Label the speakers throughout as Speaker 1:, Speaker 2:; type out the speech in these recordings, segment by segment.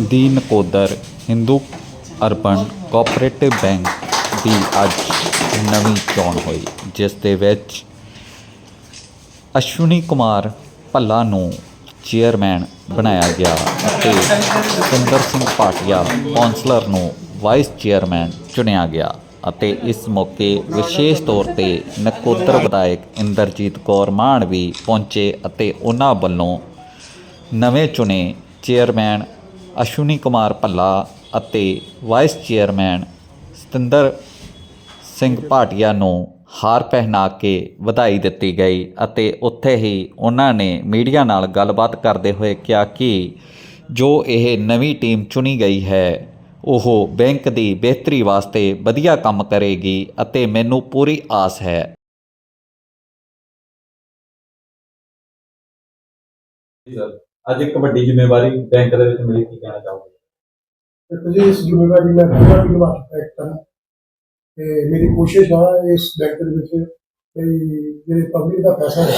Speaker 1: ਦੀ Nakodar Hindu urban cooperative bank ਦੀ ਅੱਜ ਨਵੀਂ ਚੋਣ ਹੋਈ, ਜਿਸ ਦੇ ਵਿੱਚ ਅਸ਼ਵਨੀ ਕੁਮਾਰ ਭੱਲਾ ਨੂੰ ਚੇਅਰਮੈਨ ਬਣਾਇਆ ਗਿਆ ਅਤੇ ਸੁੰਦਰ ਸਿੰਘ ਪਾਟਿਆ ਕੌਂਸਲਰ ਨੂੰ ਵਾਈਸ ਚੇਅਰਮੈਨ ਚੁਣਿਆ ਗਿਆ ਅਤੇ ਇਸ ਮੌਕੇ ਵਿਸ਼ੇਸ਼ ਤੌਰ ਤੇ ਨਕੋਦਰ ਵਿਧਾਇਕ ਇੰਦਰਜੀਤ ਕੌਰ ਮਾਨ ਵੀ ਪਹੁੰਚੇ ਅਤੇ ਉਹਨਾਂ ਵੱਲੋਂ ਨਵੇਂ ਚੁਣੇ ਚੇਅਰਮੈਨ ਅਸ਼ਵਨੀ ਕੁਮਾਰ ਭੱਲਾ ਅਤੇ ਵਾਈਸ ਚੇਅਰਮੈਨ ਸਤਿੰਦਰ ਸਿੰਘ ਭਾਟੀਆ ਨੂੰ ਹਾਰ ਪਹਿਨਾ ਕੇ ਵਧਾਈ ਦਿੱਤੀ ਗਈ ਅਤੇ ਉੱਥੇ ਹੀ ਉਹਨਾਂ ਨੇ ਮੀਡੀਆ ਨਾਲ ਗੱਲਬਾਤ ਕਰਦੇ ਹੋਏ ਕਿਹਾ ਕਿ ਜੋ ਇਹ ਨਵੀਂ ਟੀਮ ਚੁਣੀ ਗਈ ਹੈ, ਉਹ ਬੈਂਕ ਦੀ ਬਿਹਤਰੀ ਵਾਸਤੇ ਵਧੀਆ ਕੰਮ ਕਰੇਗੀ ਅਤੇ ਮੈਨੂੰ ਪੂਰੀ ਆਸ ਹੈ।
Speaker 2: ਅੱਜ ਇੱਕ ਵੱਡੀ ਜ਼ਿੰਮੇਵਾਰੀ ਬੈਂਕ ਦੇ ਵਿੱਚ ਮਿਲੀ, ਕੀ ਕਹਿਣਾ ਚਾਹੋਗੇ?
Speaker 3: ਦੇਖੋ ਜੀ, ਇਸ ਜ਼ਿੰਮੇਵਾਰੀ ਮੈਂ ਪੂਰਾ ਨਿਭਾ ਚੁੱਕਾ ਤੇ ਮੇਰੀ ਕੋਸ਼ਿਸ਼ ਆ ਇਸ ਬੈਂਕ ਦੇ ਵਿੱਚ ਕਿ ਜਿਹੜੇ ਪਬਲਿਕ ਦਾ ਪੈਸਾ ਹੈ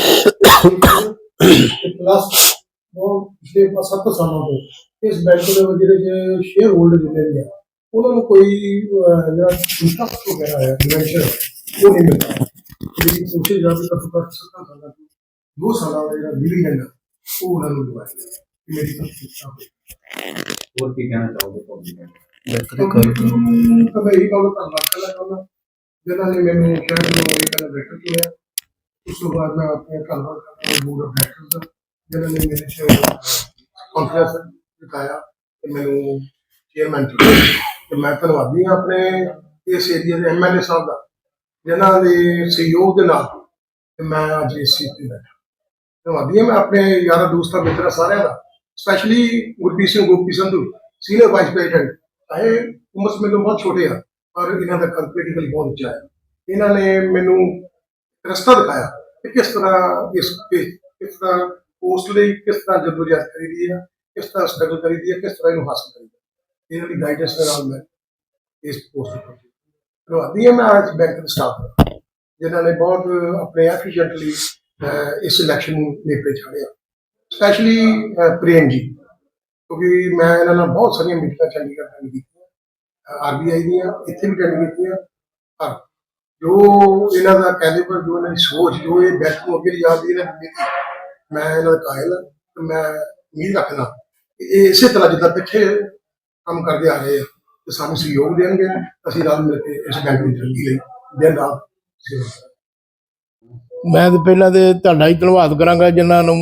Speaker 3: ਪਲੱਸ ਉਹ ਪਿਛਲੇ ਪੰਜ ਸੱਤ ਸਾਲਾਂ ਤੋਂ ਇਸ ਬੈਂਕ ਦੇ ਜਿਹੜੇ ਸ਼ੇਅਰ ਹੋਲਡਰ ਜਿੰਨੇ ਵੀ ਆ, ਉਹਨਾਂ ਨੂੰ ਕੋਈ ਜਿਹੜਾ ਇੰਟਰਸਟ ਵਗੈਰਾ ਹੈ ਡਿਵੈਂਚਰ ਉਹ ਨਹੀਂ ਮਿਲਦਾ। ਮੇਰੀ ਕੋਸ਼ਿਸ਼ ਆ ਵੀ ਘੱਟੋ ਘੱਟ ਸੱਤਾਂ ਸਾਲਾਂ ਤੋਂ, ਦੋ ਸਾਲਾਂ ਦਾ ਜਿਹੜਾ ਡਿਵੀਡੈਂਡ ਉਹ ਉਹਨਾਂ ਨੂੰ ਦਵਾਇਆ ਜਾਏ ਮੇਰੀ ਕੋਸ਼ਿਸ਼ ਆ
Speaker 2: ਹੋਰ ਕੀ ਕਹਿਣਾ ਚਾਹੋਗੇ ਤੁਹਾਡੀ
Speaker 3: ਤਾਂ ਮੈਂ ਇਹ ਗੱਲ ਧੰਨਵਾਦ ਕਰਨਾ ਚਾਹੁੰਦਾ। ਜਿਨ੍ਹਾਂ ਨੇ ਮੈਨੂੰ ਸ਼ਹਿਰ ਨੂੰ ਇਹ ਕਹਿੰਦਾ ਬੈਠਕ ਚੁਣਿਆ। ਉਸ ਤੋਂ ਬਾਅਦ ਮੈਂ ਆਪਣੇ ਧੰਨਵਾਦ ਕਰਦਾ ਬੋਰਡ ਆਫ ਡਾਇਰੈਕਟਰਸ ਦਾ ਜਿਨ੍ਹਾਂ ਨੇ ਮੇਰੇ ਸ਼ਹਿਰ ਕਾਨਫਰੰਸ ਦਿਖਾਇਆ ਤੇ ਮੈਨੂੰ ਚੇਅਰਮੈਨ ਚੁਣਿਆ। ਤੇ ਮੈਂ ਧੰਨਵਾਦੀ ਹਾਂ ਆਪਣੇ ਇਸ ਏਰੀਆ ਦੇ ਐਮਐਲਏ ਸਾਹਿਬ ਦਾ ਜਿਨ੍ਹਾਂ ਦੇ ਸਹਿਯੋਗ ਦੇ ਨਾਲ ਤੇ ਮੈਂ ਅੱਜ ਇਸ ਸੀਟ ਤੇ ਬੈਠਾ। ਧੰਨਵਾਦੀ। ਹਾਂ ਮੈਂ ਆਪਣੇ ਯਾਰਾਂ ਦੋਸਤਾਂ, ਮਿੱਤਰਾਂ ਸਾਰਿਆਂ ਦਾ specially Gurpreet Singh, Gopi Sandhu senior vice president ਚਾਹੇ ਉਮਰ ਮੈਨੂੰ ਬਹੁਤ ਛੋਟੇ ਆ, ਪਰ ਇਹਨਾਂ ਦਾ ਕੰਪੀਟੀਟਿਵ ਬਹੁਤ ਉੱਚਾ ਹੈ ਇਹਨਾਂ ਨੇ ਮੈਨੂੰ ਰਸਤਾ ਦਿਖਾਇਆ ਕਿ ਕਿਸ ਤਰ੍ਹਾਂ ਇਸ ਇਸ- ਕਿਸ ਤਰ੍ਹਾਂ ਪੋਸਟ ਲਈ, ਕਿਸ ਤਰ੍ਹਾਂ ਜਦੋਜਹਿਦ ਕਰੀਦੀ ਹੈ ਕਿਸ ਤਰ੍ਹਾਂ ਸਟਰਗਲ ਕਰੀਦੀ ਹੈ ਕਿਸ ਤਰ੍ਹਾਂ ਇਹਨੂੰ ਹਾਸਲ ਕਰੀਦਾ ਇਹਨਾਂ ਦੀ ਗਾਈਡੈਂਸ ਦੇ ਨਾਲ ਮੈਂ ਇਸ ਪੋਸਟ ਤੇ ਪਹੁੰਚੀ ਧੰਨਵਾਦੀ। ਹਾਂ ਮੈਂ ਅੱਜ ਬੈਂਕ ਦੇ ਸਟਾਫ ਜਿਨ੍ਹਾਂ ਨੇ ਬਹੁਤ ਆਪਣੇ ਐਫੀਸ਼ੀਐਂਟਲੀ ਇਸ ਇਲੈਕਸ਼ਨ ਨੂੰ ਨੇਪਰੇ ਚਾੜਿਆ ਸਪੈਸ਼ਲੀ ਪ੍ਰੇਮ ਜੀ, ਕਿਉਂਕਿ ਮੈਂ ਇਹਨਾਂ ਨਾਲ ਬਹੁਤ ਸਾਰੀਆਂ ਮੀਟਿੰਗਾਂ ਚੰਡੀਗੜ੍ਹ ਅਟੈਂਡ ਕੀਤੀਆਂ। ਆਰਬੀਆਈ ਦੀਆਂ, ਇੱਥੇ ਵੀ ਅਟੈਂਡ ਕੀਤੀਆਂ। ਪਰ ਜੋ ਇਹਨਾਂ ਦਾ ਕੈਲੀਬਰ ਜੋ ਇਹਨਾਂ ਦੀ ਸੋਚ, ਜੋ ਇਹ ਬੈਠ ਨੂੰ ਅੱਗੇ ਲਿਜਾਂਦੀ ਇਹਨਾਂ ਦੀ ਮੈਂ ਇਹਨਾਂ ਦਾ ਕਾਇਲ ਮੈਂ ਉਮੀਦ ਰੱਖਦਾ ਇਹ ਇਸੇ ਤਰ੍ਹਾਂ ਜਿੱਦਾਂ ਪਿੱਛੇ ਕੰਮ ਕਰਦੇ ਆ ਰਹੇ ਆ, ਤੇ ਸਾਨੂੰ ਸਹਿਯੋਗ ਦੇਣਗੇ, ਅਸੀਂ ਰਲ ਮਿਲ ਕੇ ਇਸ ਬੈਂਕ ਨੂੰ ਤਰੱਕੀ ਲਈ। ਦਿਨ ਰਾਤ ਸੇਵਾ
Speaker 4: ਮੈਂ ਤਾਂ ਪਹਿਲਾਂ ਤੇ ਤੁਹਾਡਾ ਹੀ ਧੰਨਵਾਦ ਕਰਾਂਗਾ ਜਿਨ੍ਹਾਂ ਨੂੰ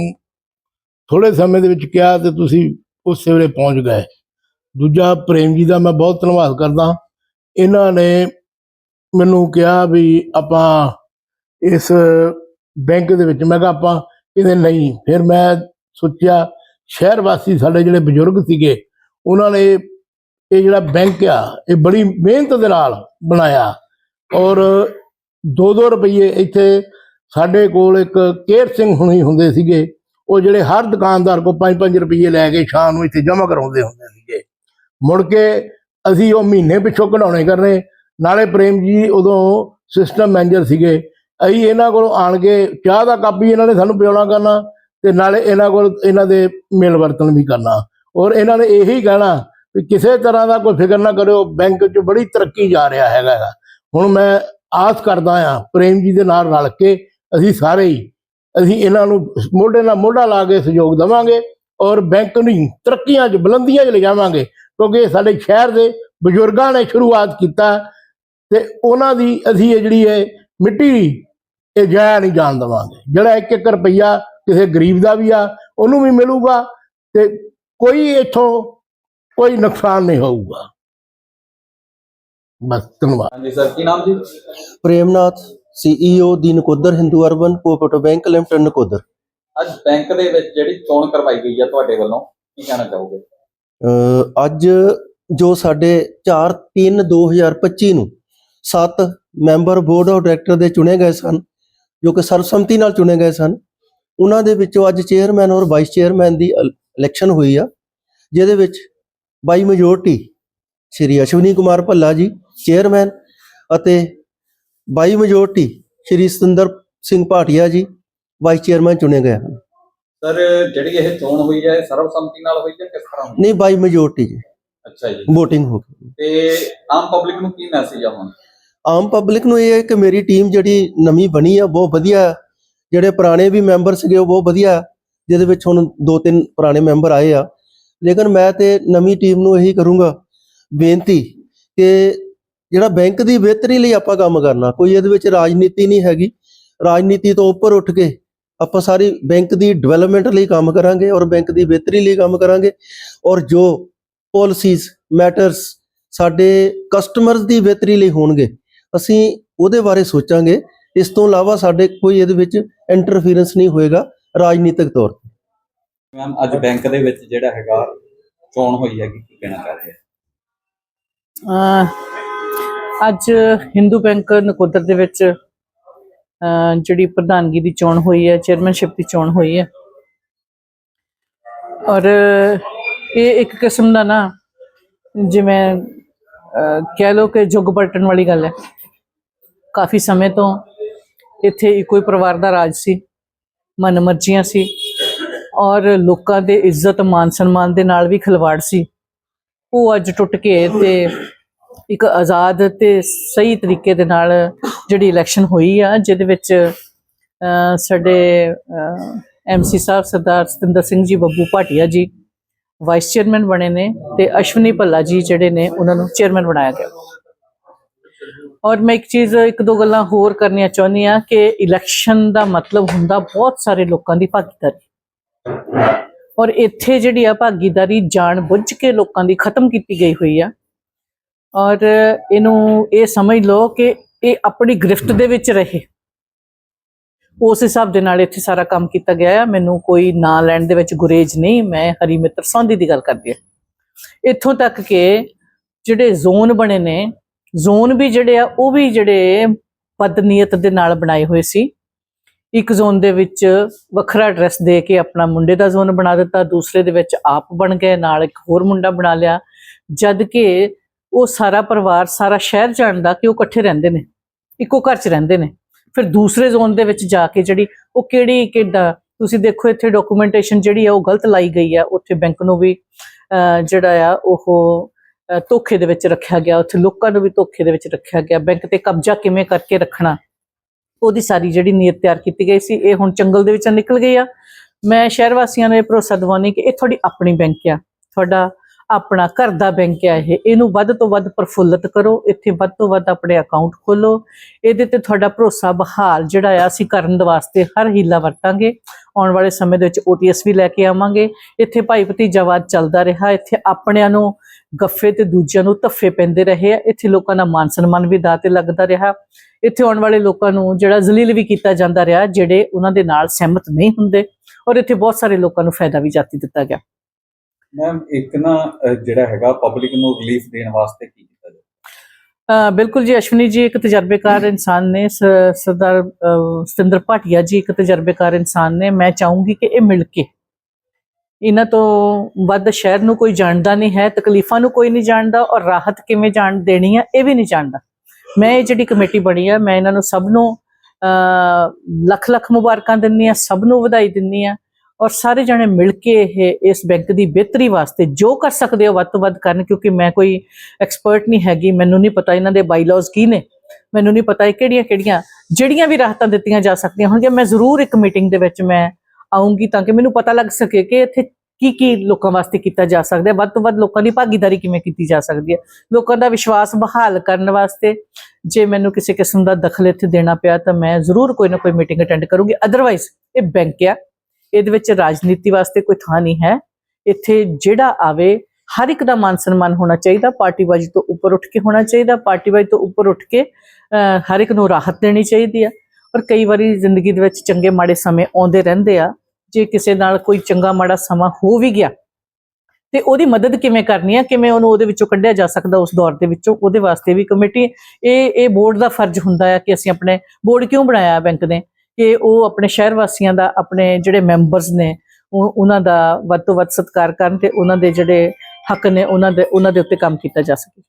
Speaker 4: ਥੋੜੇ ਸਮੇਂ ਦੇ ਵਿੱਚ ਕਿਹਾ ਤੇ ਤੁਸੀਂ ਉਸੇ ਵੇਲੇ ਪਹੁੰਚ ਗਏ। ਦੂਜਾ ਪ੍ਰੇਮ ਜੀ ਦਾ ਮੈਂ ਬਹੁਤ ਧੰਨਵਾਦ ਕਰਦਾ। ਇਹਨਾਂ ਨੇ ਮੈਨੂੰ ਕਿਹਾ ਵੀ ਆਪਾਂ ਇਸ ਬੈਂਕ ਦੇ ਵਿੱਚ, ਮੈਂ ਕਿਹਾ ਆਪਾਂ ਕਿਤੇ ਨਹੀਂ। ਫਿਰ ਮੈਂ ਸੋਚਿਆ ਸ਼ਹਿਰ ਵਾਸੀ ਸਾਡੇ ਜਿਹੜੇ ਬਜ਼ੁਰਗ ਸੀਗੇ, ਉਹਨਾਂ ਨੇ ਇਹ ਜਿਹੜਾ ਬੈਂਕ ਆ, ਇਹ ਬੜੀ ਮਿਹਨਤ ਦੇ ਨਾਲ ਬਣਾਇਆ। ਔਰ 2-2 ਰੁਪਏ ਇੱਥੇ ਸਾਡੇ ਕੋਲ ਇੱਕ ਕੇਰ ਸਿੰਘ ਹੁਣੀ ਹੁੰਦੇ ਸੀਗੇ, ਉਹ ਜਿਹੜੇ ਹਰ ਦੁਕਾਨਦਾਰ ਕੋ 5-5 ਰੁਪਏ ਲੈ ਕੇ ਸ਼ਾਮ ਨੂੰ ਇੱਥੇ ਜਮ੍ਹਾਂ ਕਰਾਉਂਦੇ ਹੁੰਦੇ ਸੀਗੇ। ਮੁੜ ਕੇ ਅਸੀਂ ਉਹ ਮਹੀਨੇ ਪਿੱਛੋਂ ਕਢਾਉਣੇ ਕਰਨੇ, ਨਾਲੇ ਪ੍ਰੇਮ ਜੀ ਉਦੋਂ ਸਿਸਟਮ ਮੈਨੇਜਰ ਸੀਗੇ, ਅਸੀਂ ਇਹਨਾਂ ਕੋਲੋਂ ਆਣ ਕੇ ਚਾਹ ਦਾ ਕੱਪ ਵੀ ਇਹਨਾਂ ਨੇ ਸਾਨੂੰ ਪਿਉਣਾ ਕਰਨਾ ਤੇ ਨਾਲੇ ਇਹਨਾਂ ਕੋਲ ਇਹਨਾਂ ਦੇ ਮਿਲ ਵਰਤਨ ਵੀ ਕਰਨਾ। ਔਰ ਇਹਨਾਂ ਨੇ ਇਹੀ ਕਹਿਣਾ ਵੀ ਕਿਸੇ ਤਰ੍ਹਾਂ ਦਾ ਕੋਈ ਫਿਕਰ ਨਾ ਕਰਿਓ, ਬੈਂਕ 'ਚ ਬੜੀ ਤਰੱਕੀ ਜਾ ਰਿਹਾ ਹੈਗਾ ਹੁਣ ਮੈਂ ਆਸ ਕਰਦਾ ਆ ਪ੍ਰੇਮ ਜੀ ਦੇ ਨਾਲ ਰਲ ਕੇ ਅਸੀਂ ਸਾਰੇ ਹੀ ਅਸੀਂ ਇਹਨਾਂ ਨੂੰ ਮੋਢੇ ਨਾਲ ਮੋਢਾ ਲਾ ਕੇ ਸਹਿਯੋਗ ਦੇਵਾਂਗੇ ਔਰ ਬੈਂਕ ਨੂੰ ਤਰੱਕੀਆਂ 'ਚ ਬੁਲੰਦੀਆਂ 'ਚ ਲਿਜਾਵਾਂਗੇ ਕਿਉਂਕਿ ਇਹ ਸਾਡੇ ਸ਼ਹਿਰ ਦੇ ਬਜ਼ੁਰਗਾਂ ਨੇ ਸ਼ੁਰੂਆਤ ਕੀਤਾ ਤੇ ਉਹਨਾਂ ਦੀ ਅਸੀਂ ਇਹ ਜਿਹੜੀ ਹੈ ਮਿੱਟੀ ਇਹ ਜਾਇਆ ਨਹੀਂ ਜਾਣ ਦੇਵਾਂਗੇ। ਜਿਹੜਾ ਇੱਕ ਇੱਕ ਰੁਪਈਆ ਕਿਸੇ ਗਰੀਬ ਦਾ ਵੀ ਆ ਉਹਨੂੰ ਵੀ ਮਿਲੂਗਾ ਤੇ ਕੋਈ ਇੱਥੋਂ ਕੋਈ ਨੁਕਸਾਨ ਨਹੀਂ ਹੋਊਗਾ। ਬਸ ਧੰਨਵਾਦ।
Speaker 2: ਹਾਂਜੀ ਸਰ ਕੀ ਨਾਮ ਜੀ?
Speaker 5: ਪ੍ਰੇਮਨਾਥ। ਸੀਈਓ ਦੀ Nakodar Hindu urban cooperative bank limited Nakodar.
Speaker 2: ਅੱਜ ਬੈਂਕ ਦੇ ਵਿੱਚ ਜਿਹੜੀ ਚੋਣ ਕਰਵਾਈ ਗਈ ਹੈ ਤੁਹਾਡੇ ਵੱਲੋਂ ਕੀ ਕਹਿਣਾ ਚਾਹੋਗੇ?
Speaker 5: ਅਹ ਅੱਜ ਜੋ ਸਾਡੇ 4/3/2025 ਨੂੰ ਸੱਤ ਮੈਂਬਰ ਬੋਰਡ ਆਫ ਡਾਇਰੈਕਟਰ ਦੇ ਚੁਣੇ ਗਏ ਸਨ ਜੋ ਕਿ ਸਰਬਸੰਮਤੀ ਨਾਲ ਚੁਣੇ ਗਏ ਸਨ ਉਹਨਾਂ ਦੇ ਵਿੱਚੋਂ ਅੱਜ ਚੇਅਰਮੈਨ ਔਰ ਵਾਈਸ ਚੇਅਰਮੈਨ ਦੀ ਇਲੈਕਸ਼ਨ ਹੋਈ ਆ ਜਿਹਦੇ ਵਿੱਚ by majority Shri Ashwani Kumar Bhalla ji chairman ਅਤੇ by majority Shri Satinder Singh Bhatia ji vice chairman ਚੁਣੇ ਗਏ ਹਨ।
Speaker 2: ਸਰ ਜਿਹੜੀ ਇਹ ਚੋਣ ਹੋਈ ਹੈ ਸਰਬਸੰਮਤੀ ਨਾਲ ਹੋਈ ਹੈ ਕਿਸ ਤਰ੍ਹਾਂ ਹੋਈ?
Speaker 5: ਨਹੀਂ ਬਾਈ ਮੈਜੋਰਟੀ ਜੀ।
Speaker 2: ਅੱਛਾ ਜੀ।
Speaker 5: VOTING ਹੋ ਗਈ।
Speaker 2: ਤੇ ਆਮ ਪਬਲਿਕ ਨੂੰ ਕੀ ਮੈਸੇਜ ਆ ਹੁਣ?
Speaker 5: ਆਮ ਪਬਲਿਕ ਨੂੰ ਇਹ ਹੈ ਕਿ ਮੇਰੀ ਟੀਮ ਜਿਹੜੀ ਨਵੀਂ ਬਣੀ ਆ ਬਹੁਤ ਵਧੀਆ। ਜਿਹੜੇ ਪੁਰਾਣੇ ਵੀ ਮੈਂਬਰ ਸੀਗੇ ਉਹ ਬਹੁਤ ਵਧੀਆ ਜਿਹਦੇ ਵਿੱਚ ਹੁਣ ਦੋ ਤਿੰਨ ਪੁਰਾਣੇ ਮੈਂਬਰ ਆਏ ਆ। ਲੇਕਿਨ ਮੈਂ ਤੇ ਨਵੀਂ ਟੀਮ ਨੂੰ ਇਹੀ ਕਰੂੰਗਾ ਬੇਨਤੀ ਕਿ ਜਿਹੜਾ ਬੈਂਕ ਦੀ ਬਿਹਤਰੀ ਲਈ ਆਪਾਂ ਕੰਮ ਕਰਨਾ ਕੋਈ ਇਹਦੇ ਵਿੱਚ ਰਾਜਨੀਤੀ ਨਹੀਂ ਹੈਗੀ। ਰਾਜਨੀਤੀ ਤੋਂ ਉੱਪਰ ਉੱਠ ਕੇ ਆਪਾਂ ਸਾਰੀ ਬੈਂਕ ਦੀ ਡਿਵੈਲਪਮੈਂਟ ਲਈ ਕੰਮ ਕਰਾਂਗੇ ਔਰ ਬੈਂਕ ਦੀ ਬਿਹਤਰੀ ਲਈ ਕੰਮ ਕਰਾਂਗੇ। ਔਰ ਜੋ ਪਾਲਿਸੀਜ਼ ਮੈਟਰਸ ਸਾਡੇ ਕਸਟਮਰਸ ਦੀ ਬਿਹਤਰੀ ਲਈ ਹੋਣਗੇ ਅਸੀਂ ਉਹਦੇ ਬਾਰੇ ਸੋਚਾਂਗੇ। ਇਸ ਤੋਂ ਇਲਾਵਾ ਸਾਡੇ ਕੋਈ ਇਹਦੇ ਵਿੱਚ ਇੰਟਰਫੀਰੈਂਸ ਨਹੀਂ ਹੋਏਗਾ ਰਾਜਨੀਤਿਕ ਤੌਰ ਤੇ।
Speaker 2: ਮੈਮ ਅੱਜ ਬੈਂਕ ਦੇ ਵਿੱਚ ਜਿਹੜਾ ਹੈਗਾ ਚੋਣ ਹੋਈ ਹੈਗੀ ਕੀ ਕਹਿਣਾ ਚਾਹ ਰਹੇ
Speaker 6: ਅਹ ਅੱਜ ਹਿੰਦੂ ਬੈਂਕ ਨਕੋਦਰ ਦੇ ਵਿੱਚ ਜਿਹੜੀ ਪ੍ਰਧਾਨਗੀ ਦੀ ਚੋਣ ਹੋਈ ਹੈ, ਚੇਅਰਮੈਨਸ਼ਿਪ ਦੀ ਚੋਣ ਹੋਈ ਹੈ। ਔਰ, ਇਹ ਇੱਕ ਕਿਸਮ ਦਾ ਨਾ, ਜਿਵੇਂ ਕਹਿ ਲੋ ਕਿ ਜੁਗ ਪਲਟਣ ਵਾਲੀ ਗੱਲ ਹੈ। ਕਾਫੀ ਸਮੇਂ ਤੋਂ ਇੱਥੇ ਇੱਕੋ ਹੀ ਪਰਿਵਾਰ ਦਾ ਰਾਜ ਸੀ, ਮਨਮਰਜ਼ੀਆਂ ਸੀ, ਔਰ ਲੋਕਾਂ ਦੇ ਇੱਜ਼ਤ ਮਾਨ ਸਨਮਾਨ ਦੇ ਨਾਲ ਵੀ ਖਿਲਵਾੜ ਸੀ। ਉਹ ਅੱਜ ਟੁੱਟ ਕੇ ਤੇ ਇੱਕ ਆਜ਼ਾਦ ਤੇ ਸਹੀ ਤਰੀਕੇ ਦੇ ਨਾਲ ਜਿਹੜੀ ਇਲੈਕਸ਼ਨ ਹੋਈ ਆ ਜਿਹਦੇ ਵਿੱਚ ਅਹ, ਸਾਡੇ ਐਮਸੀ ਸਾਹਿਬ ਸਰਦਾਰ ਸਤਿੰਦਰ ਸਿੰਘ ਜੀ ਬੱਬੂ ਭਾਟੀਆ ਜੀ ਵਾਈਸ ਚੇਅਰਮੈਨ ਬਣੇ ਨੇ ਤੇ ਅਸ਼ਵਨੀ ਭੱਲਾ ਜੀ ਜਿਹੜੇ ਨੇ ਉਹਨਾਂ ਨੂੰ ਚੇਅਰਮੈਨ ਬਣਾਇਆ ਗਿਆ। ਔਰ ਮੈਂ ਇੱਕ ਚੀਜ਼ ਇੱਕ ਦੋ ਗੱਲਾਂ ਹੋਰ ਕਰਨੀਆਂ ਚਾਹੁੰਦੀ ਆ ਕਿ ਇਲੈਕਸ਼ਨ ਦਾ ਮਤਲਬ ਹੁੰਦਾ ਬਹੁਤ ਸਾਰੇ ਲੋਕਾਂ ਦੀ ਭਾਗੀਦਾਰੀ। ਔਰ ਇੱਥੇ ਜਿਹੜੀ ਆ ਭਾਗੀਦਾਰੀ ਜਾਣ ਬੁੱਝ ਕੇ ਲੋਕਾਂ ਦੀ ਖਤਮ ਕੀਤੀ ਗਈ ਹੋਈ ਆ ਔਰ ਇਹਨੂੰ ਇਹ ਸਮਝ ਲਓ ਕਿ ਇਹ ਆਪਣੀ ਗ੍ਰਿਫਟ ਦੇ ਵਿੱਚ ਰਹੇ। ਉਸ ਹਿਸਾਬ ਦੇ ਨਾਲ ਇੱਥੇ ਸਾਰਾ ਕੰਮ ਕੀਤਾ ਗਿਆ ਆ। ਮੈਨੂੰ ਕੋਈ ਨਾਂ ਲੈਣ ਦੇ ਵਿੱਚ ਗੁਰੇਜ ਨਹੀਂ, ਮੈਂ ਹਰੀ ਮਿੱਤਰ ਸੌਂਦੀ ਦੀ ਗੱਲ ਕਰਦੀ ਹਾਂ। ਇੱਥੋਂ ਤੱਕ ਕਿ ਜਿਹੜੇ ਜ਼ੋਨ ਬਣੇ ਨੇ, ਜ਼ੋਨ ਵੀ ਜਿਹੜੇ ਆ, ਉਹ ਵੀ ਜਿਹੜੇ ਬਦਨੀਅਤ ਦੇ ਨਾਲ ਬਣਾਏ ਹੋਏ ਸੀ। ਇੱਕ ਜ਼ੋਨ ਦੇ ਵਿੱਚ ਵੱਖਰਾ ਐਡਰੈਸ ਦੇ ਕੇ ਆਪਣਾ ਮੁੰਡੇ ਦਾ ਜ਼ੋਨ ਬਣਾ ਦਿੱਤਾ, ਦੂਸਰੇ ਦੇ ਵਿੱਚ ਆਪ ਬਣ ਗਏ, ਨਾਲ ਇੱਕ ਹੋਰ ਮੁੰਡਾ ਬਣਾ ਲਿਆ। ਜਦ ਕਿ ਉਹ ਸਾਰਾ ਪਰਿਵਾਰ, ਸਾਰਾ ਸ਼ਹਿਰ ਜਾਣਦਾ ਕਿ ਉਹ ਇਕੱਠੇ ਰਹਿੰਦੇ ਨੇ, ਇੱਕੋ ਘਰ 'ਚ ਰਹਿੰਦੇ ਨੇ। ਫਿਰ ਦੂਸਰੇ ਜ਼ੋਨ ਦੇ ਵਿੱਚ ਜਾ ਕੇ ਜਿਹੜੀ ਉਹ ਕਿਹੜੀ ਕਿੱਦਾਂ ਤੁਸੀਂ ਦੇਖੋ ਇੱਥੇ ਡਾਕੂਮੈਂਟੇਸ਼ਨ ਜਿਹੜੀ ਆ ਉਹ ਗਲਤ ਲਾਈ ਗਈ ਆ, ਉੱਥੇ ਬੈਂਕ ਨੂੰ ਵੀ ਜਿਹੜਾ ਆ ਉਹ ਧੋਖੇ ਦੇ ਵਿੱਚ ਰੱਖਿਆ ਗਿਆ, ਉੱਥੇ ਲੋਕਾਂ ਨੂੰ ਵੀ ਧੋਖੇ ਦੇ ਵਿੱਚ ਰੱਖਿਆ ਗਿਆ, ਬੈਂਕ ਤੇ ਕਬਜ਼ਾ ਕਿਵੇਂ ਕਰਕੇ ਰੱਖਣਾ। ਉਹਦੀ ਸਾਰੀ ਜਿਹੜੀ ਨੀਅਤ ਤਿਆਰ ਕੀਤੀ ਗਈ ਸੀ, ਇਹ ਹੁਣ ਜੰਗਲ ਦੇ ਵਿੱਚੋਂ ਨਿਕਲ ਗਈ ਆ। ਮੈਂ ਸ਼ਹਿਰ ਵਾਸੀਆਂ ਨੂੰ ਇਹ ਭਰੋਸਾ ਦਿਵਾਉਣੀ ਕਿ ਇਹ ਤੁਹਾਡੀ ਆਪਣੀ ਬੈਂਕ ਆ, ਤੁਹਾਡਾ ਆਪਣਾ ਘਰ ਦਾ ਬੈਂਕ ਆ ਇਹ, ਇਹਨੂੰ ਵੱਧ ਤੋਂ ਵੱਧ ਪ੍ਰਫੁੱਲਤ ਕਰੋ, ਇੱਥੇ ਵੱਧ ਤੋਂ ਵੱਧ ਆਪਣੇ ਅਕਾਊਂਟ ਖੋਲੋ। ਇਹਦੇ ਤੇ ਤੁਹਾਡਾ ਭਰੋਸਾ ਬਹਾਲ ਜਿਹੜਾ ਆ, ਅਸੀਂ ਕਰਨ ਦੇ ਵਾਸਤੇ ਹਰ ਹੀਲਾ ਵਰਤਾਂਗੇ। ਆਉਣ ਵਾਲੇ ਸਮੇਂ ਦੇ ਵਿੱਚ OTS ਵੀ ਲੈ ਕੇ ਆਵਾਂਗੇ। ਇੱਥੇ ਭਾਈ ਭਤੀਜਾਵਾਦ ਚੱਲਦਾ ਰਿਹਾ, ਇੱਥੇ ਆਪਣਿਆਂ ਨੂੰ ਗੱਫੇ ਤੇ ਦੂਜਿਆਂ ਨੂੰ ਧੱਫੇ ਪੈਂਦੇ ਰਹੇ ਆ। ਇੱਥੇ ਲੋਕਾਂ ਦਾ ਮਾਨ ਸਨਮਾਨ ਵੀ ਦਾਅ ਤੇ ਲੱਗਦਾ ਰਿਹਾ। ਇੱਥੇ ਆਉਣ ਵਾਲੇ ਲੋਕਾਂ ਨੂੰ ਜਿਹੜਾ ਜ਼ਲੀਲ ਵੀ ਕੀਤਾ ਜਾਂਦਾ ਰਿਹਾ, ਜਿਹੜੇ ਉਹਨਾਂ ਦੇ ਨਾਲ ਸਹਿਮਤ ਨਹੀਂ ਹੁੰਦੇ। ਔਰ ਇੱਥੇ ਬਹੁਤ ਸਾਰੇ ਲੋਕਾਂ ਨੂੰ ਫਾਇਦਾ ਵੀ ਜਾਤੀ ਦਿੱਤਾ ਗਿਆ।
Speaker 2: ਮੈਮ ਇੱਕ ਨਾ ਅਹ, ਜਿਹੜਾ ਹੈਗਾ ਪਬਲਿਕ ਨੂੰ ਰਿਲੀਫ ਦੇਣ ਵਾਸਤੇ ਕੀ ਕੀਤਾ ਜਾਵੇ?
Speaker 6: ਅ, ਬਿਲਕੁਲ ਜੀ ਅਸ਼ਵਨੀ ਜੀ ਇੱਕ ਤਜਰਬੇਕਾਰ ਇਨਸਾਨ ਨੇ ਸ- ਸਰਦਾਰ ਅ, ਸਤਿੰਦਰ ਭਾਟੀਆ ਜੀ ਇੱਕ ਤਜਰਬੇਕਾਰ ਇਨਸਾਨ ਨੇ। ਮੈਂ ਚਾਹੂੰਗੀ ਕਿ ਇਹ ਮਿਲ ਕੇ। ਇਹਨਾਂ ਤੋਂ ਵੱਧ ਸ਼ਹਿਰ ਨੂੰ ਕੋਈ ਜਾਣਦਾ ਨਹੀਂ ਹੈ ਤਕਲੀਫਾਂ ਨੂੰ ਕੋਈ ਨਹੀਂ ਜਾਣਦਾ ਔਰ ਰਾਹਤ ਕਿਵੇਂ ਜਾਣ ਦੇਣੀ ਹੈ ਇਹ ਵੀ ਨਹੀਂ ਜਾਣਦਾ। ਮੈਂ ਇਹ ਜਿਹੜੀ ਕਮੇਟੀ ਬਣੀ ਆ ਮੈਂ ਇਹਨਾਂ ਨੂੰ ਸਭ ਨੂੰ ਅ ਲੱਖ ਲੱਖ ਮੁਬਾਰਕਾਂ ਦਿੰਨੀ ਆ ਸਭ ਨੂੰ ਵਧਾਈ ਦਿੰਨੀ ਆ। ਔਰ ਸਾਰੇ ਜਣੇ ਮਿਲ ਕੇ ਇਹ, ਇਸ ਬੈਂਕ ਦੀ ਬਿਹਤਰੀ ਵਾਸਤੇ ਜੋ ਕਰ ਸਕਦੇ ਹੋ ਵੱਧ ਤੋਂ ਵੱਧ ਕਰਨ, ਕਿਉਂਕਿ ਮੈਂ ਕੋਈ ਐਕਸਪਰਟ ਨਹੀਂ ਹੈਗੀ, ਮੈਨੂੰ ਨਹੀਂ ਪਤਾ ਇਹਨਾਂ ਦੇ ਬਾਈਲਾਜ਼ ਕੀ ਨੇ, ਮੈਨੂੰ ਨਹੀਂ ਪਤਾ ਇਹ ਕਿਹੜੀਆਂ ਕਿਹੜੀਆਂ, ਜਿਹੜੀਆਂ ਵੀ ਰਾਹਤਾਂ ਦਿੱਤੀਆਂ ਜਾ ਸਕਦੀਆਂ ਹੋਣਗੀਆਂ, ਮੈਂ ਜ਼ਰੂਰ ਇੱਕ ਮੀਟਿੰਗ ਦੇ ਵਿੱਚ ਮੈਂ ਆਉਂਗੀ ਤਾਂ ਕਿ ਮੈਨੂੰ ਪਤਾ ਲੱਗ ਸਕੇ ਕਿ ਇੱਥੇ ਕੀ ਕੀ ਲੋਕਾਂ ਵਾਸਤੇ ਕੀਤਾ ਜਾ ਸਕਦਾ ਹੈ, ਵੱਧ ਤੋਂ ਵੱਧ ਲੋਕਾਂ ਦੀ ਭਾਗੀਦਾਰੀ ਕਿਵੇਂ ਕੀਤੀ ਜਾ ਸਕਦੀ ਹੈ, ਲੋਕਾਂ ਦਾ ਵਿਸ਼ਵਾਸ ਬਹਾਲ ਕਰਨ ਵਾਸਤੇ ਜੇ ਮੈਨੂੰ ਕਿਸੇ ਕਿਸਮ ਦਾ ਦਖਲ ਇੱਥੇ ਦੇਣਾ ਪਿਆ ਤਾਂ ਮੈਂ ਜ਼ਰੂਰ ਕੋਈ ਨਾ ਕੋਈ ਮੀਟਿੰਗ ਅਟੈਂਡ ਕਰੂੰਗੀ ਅਦਰਵਾਈਜ਼ ਇਹ ਬੈਂਕ ਆ। ਇਹਦੇ ਵਿੱਚ ਰਾਜਨੀਤੀ ਵਾਸਤੇ ਕੋਈ ਥਾਂ ਨਹੀਂ ਹੈ। ਇੱਥੇ ਜਿਹੜਾ ਆਵੇ ਹਰ ਇੱਕ ਦਾ ਮਾਨ ਸਨਮਾਨ ਹੋਣਾ ਚਾਹੀਦਾ ਪਾਰਟੀਬਾਜ਼ੀ ਤੋਂ ਉੱਪਰ ਉੱਠ ਕੇ ਹੋਣਾ ਚਾਹੀਦਾ ਪਾਰਟੀਬਾਜ਼ੀ ਤੋਂ ਉੱਪਰ ਉੱਠ ਕੇ ਅਹ, ਹਰ ਇੱਕ ਨੂੰ ਰਾਹਤ ਦੇਣੀ ਚਾਹੀਦੀ ਆ ਔਰ ਕਈ ਵਾਰੀ ਜ਼ਿੰਦਗੀ ਦੇ ਵਿੱਚ ਚੰਗੇ ਮਾੜੇ ਸਮੇਂ ਆਉਂਦੇ ਰਹਿੰਦੇ ਆ ਜੇ ਕਿਸੇ ਨਾਲ ਕੋਈ ਚੰਗਾ ਮਾੜਾ ਸਮਾਂ ਹੋ ਵੀ ਗਿਆ ਤੇ ਉਹਦੀ ਮਦਦ ਕਿਵੇਂ ਕਰਨੀ ਆ ਕਿਵੇਂ ਉਹਨੂੰ ਉਹਦੇ ਵਿੱਚੋਂ ਕੱਢਿਆ ਜਾ ਸਕਦਾ ਉਸ ਦੌਰ ਦੇ ਵਿੱਚੋਂ ਉਹਦੇ ਵਾਸਤੇ ਵੀ ਕਮੇਟੀ ਇਹ ਇਹ ਬੋਰਡ ਦਾ ਫਰਜ਼ ਹੁੰਦਾ ਹੈ ਕਿ ਅਸੀਂ ਆਪਣੇ ਬੋਰਡ ਕਿਉਂ ਬਣਾਇਆ ਬੈਂਕ ਨੇ। ਕਿ ਉਹ ਆਪਣੇ ਸ਼ਹਿਰ ਵਾਸੀਆਂ ਦਾ, ਆਪਣੇ ਜਿਹੜੇ ਮੈਂਬਰਸ ਨੇ, ਉਹ ਉਹਨਾਂ ਦਾ ਵੱਧ ਤੋਂ ਵੱਧ ਸਤਿਕਾਰ ਕਰਨ ਤੇ ਉਹਨਾਂ ਦੇ ਜਿਹੜੇ ਹੱਕ ਨੇ, ਉਹਨਾਂ ਦੇ ਉਹਨਾਂ ਦੇ ਉੱਤੇ ਕੰਮ ਕੀਤਾ ਜਾ ਸਕੇ।